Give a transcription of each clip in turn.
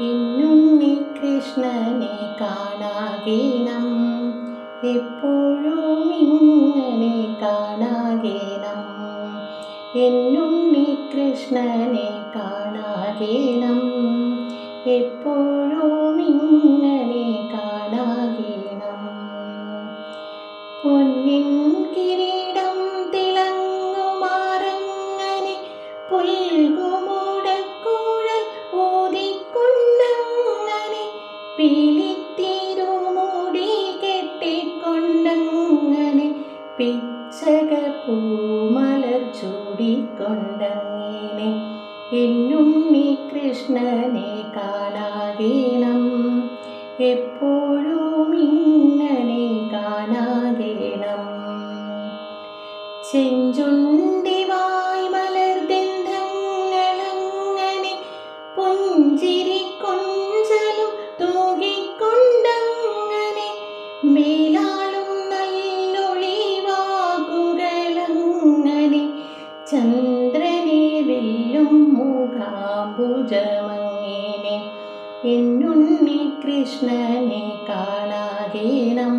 ഇന്നുണ്ണി കൃഷ്ണനെ കാണാകേണം. എപ്പോഴും ഇങ്ങനെ കാണാകേണം. എന്നുണ്ണി കൃഷ്ണനെ കാണാകേണം. എപ്പോഴും ഇങ്ങനെ കാണാകേണം. പൊന്നിൻ പീലിത്തിരുമുടി കെട്ടിക്കൊണ്ടങ്ങനെ പിച്ചക പൂമലർ ചൂടിക്കൊണ്ടങ്ങനെ എന്നുണ്ണി കൃഷ്ണനെ കാണാകേണം. എപ്പോഴും ഇങ്ങനെ കാണാകേണം. ചെഞ്ചുണ്ടിവായ് ചന്ദ്രനെ വെല്ലും മുഖാംബുജമങ്ങനെ എന്നുണ്ണി കൃഷ്ണനെ കാണാകേണം.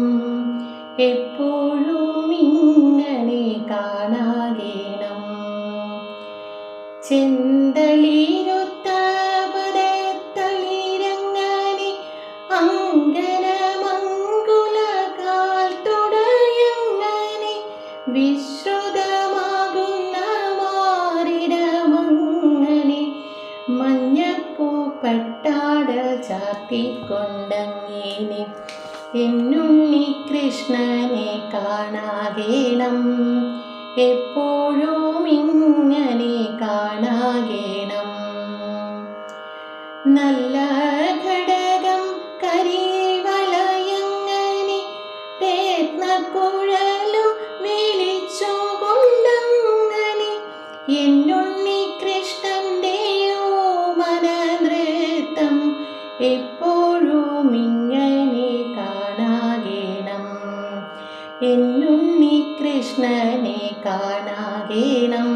എപ്പോഴും ഇങ്ങനെ കാണാകേണം. ചെന്തളിരൊത്ത പദത്തളിരങ്ങനെ അങ്കനമങ്കുലകാൽ തുടയങ്ങനെ. വിശ്രുതമാകുന്ന മഞ്ഞപ്പൂ ചാത്തിക്കൊണ്ടങ്ങേനെ എന്നുണ്ണി കൃഷ്ണനെ കാണാകേണം. എപ്പോഴും ഇങ്ങനെ കാണാകേണം. നല്ല ഘടകം കരിവളയങ്ങനെ രത്നക്കുഴലും വിളിച്ചു കൊണ്ടങ്ങനെ കൃഷ്ണന്റെയോ എപ്പോഴും ഇങ്ങനെ കാണാകേണം. എന്നുണ്ണി കൃഷ്ണനെ കാണാകേണം.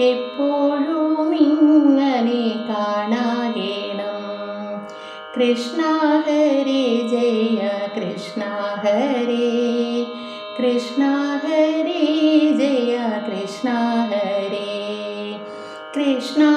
എപ്പോഴും ഇങ്ങനെ കാണാകേണം. കൃഷ്ണ ഹരേ ജയ കൃഷ്ണ ഹരേ. കൃഷ്ണ ഹരേ ജയ കൃഷ്ണ ഹരേ. കൃഷ്ണ